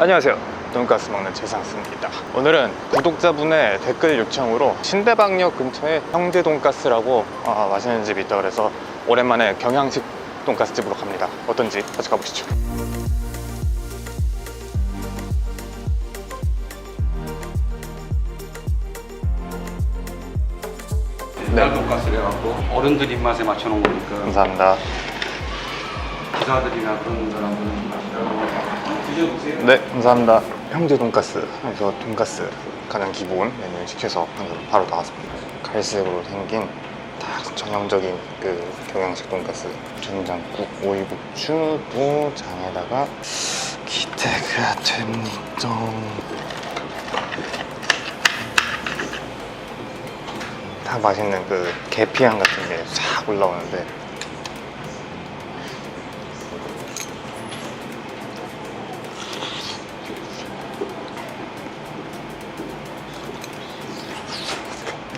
안녕하세요. 돈가스 먹는 최상수입니다. 오늘은 구독자분의 댓글 요청으로 신대방역 근처에 형제 돈가스라고 아, 맛있는 집이 있다 그래서 오랜만에 경양식 돈가스 집으로 갑니다. 어떤지 같이 가보시죠. 배달 돈가스를 해갖고 어른들 입맛에 맞춰놓은 거니까 감사합니다. 기사들이나 그런 사람들은 맛있다고 네, 감사합니다. 형제 돈가스. 그래서 돈가스 가장 기본 메뉴 시켜서 방금 바로 나왔습니다. 갈색으로 생긴 딱 전형적인 그 경양식 돈가스. 된장국, 오이고추도 장에다가 기대가 됩니다. 다 맛있는 그 계피향 같은 게 싹 올라오는데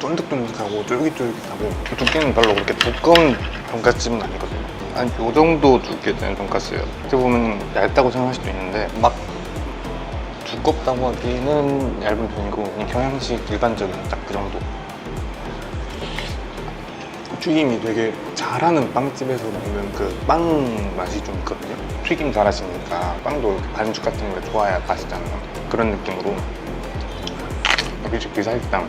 쫀득쫀득하고 쫄깃쫄깃하고 두께는 별로 그렇게 두꺼운 돈가스집은 아니거든요. 한 요 정도 두께 되는 돈가스예요. 어떻게 보면 얇다고 생각할 수도 있는데 막 두껍다고 하기는 얇은 편이고 경양식 일반적인 딱 그 정도. 튀김이 되게 잘하는 빵집에서 먹는 그 빵 맛이 좀 있거든요. 튀김 잘하시니까 빵도 이렇게 반죽 같은 걸 좋아야 맛있잖아요. 그런 느낌으로. 여기 집 기사식당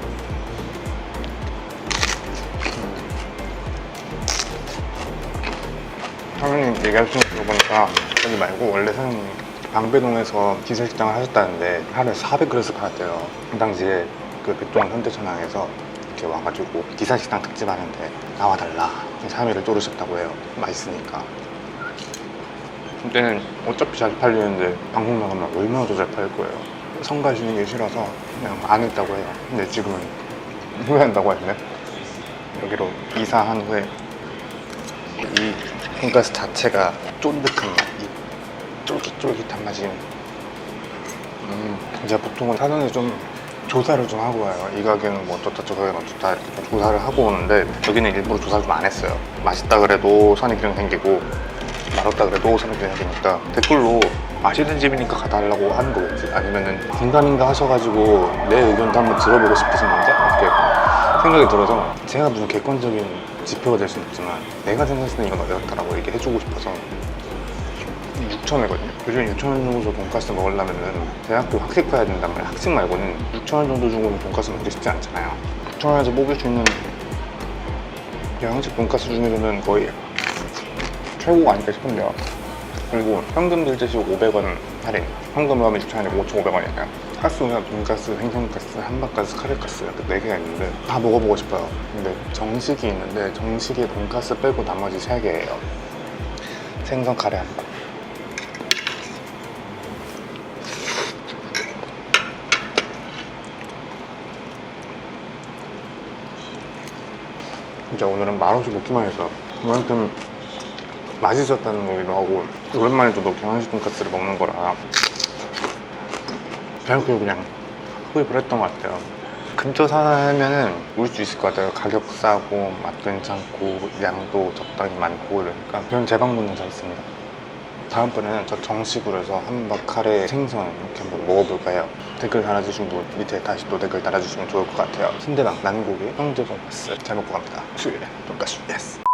얘기하시는 거 들어보니까 여기 말고 원래 사장님 방배동에서 기사식당을 하셨다는데 하루에 400그릇을 팔았대요. 그 당시에 그 백종원 현대천왕에서 이렇게 와가지고 기사 식당 특집 하는데 나와달라. 3일을 쪼르셨다고 해요. 맛있으니까. 그때는 어차피 잘 팔리는데 방송 나가면 얼마나 더 잘 팔릴 거예요. 성가시는 게 싫어서 그냥 안 했다고 해요. 근데 지금은 후회한다고 하시네 여기로 이사한 후에 이 돈가스 자체가 쫀득한 맛, 이 쫄깃쫄깃한 맛이 음, 제가 보통은 사전에 좀 조사를 좀 하고 와요. 이 가게는 뭐 어떻다 저 가게는 어떻다 이렇게 좀 조사를 하고 오는데 여기는 일부러 조사를 좀 안 했어요. 맛있다 그래도 선입견 생기고 맛없다 그래도 선입견 생기니까 댓글로 맛있는 집이니까 가달라고 하는 거겠지 아니면은 긴가민가 하셔가지고 내 의견도 한번 들어보고 건지 이렇게 생각이 들어서 제가 무슨 객관적인 지표가 될 수는 없지만 내가 생각했을 때 이건 어렵다라고 얘기해주고 싶어서 6,000원이거든요. 요즘 6,000원 정도 돈가스 먹으려면은 대학교 학식 가야 된단 말이에요. 학식 말고는 6,000원 정도 주고는 돈가스 먹기 쉽지 않잖아요. 6,000원에서 뽑을 수 있는 영양식 돈가스 중에서는 거의 최고가 아닐까 싶은데요. 그리고 현금 결제식 500원 할인. 현금으로 하면 6,000원이고 5,500원이니까. 가스가 돈가스, 생선가스, 한박가스, 카레가스 이렇게 4개가 있는데 다 먹어보고 싶어요. 근데 정식이 있는데 정식에 돈가스 빼고 나머지 3개예요. 생선 카레 한박. 진짜 오늘은 말없이 먹기만 해서 그만큼 맛있었다는 거기도 하고 오랜만에 저도 경양식 돈가스를 먹는 거라 별로 그냥 흡입을 했던 것 같아요. 근처 살면은 올 수 있을 것 같아요. 가격 싸고 맛 괜찮고 양도 적당히 많고 이러니까 저는 제 방문은 잘 있습니다. 다음번에는 저 정식으로 해서 한박 카레 생선 이렇게 한번 먹어볼까 해요. 댓글 달아주신 분 밑에 다시 또 댓글 달아주시면 좋을 것 같아요. 신대방 난고기 형제 돈가스 잘 먹고 갑니다. 수요일에 돈가스. 예스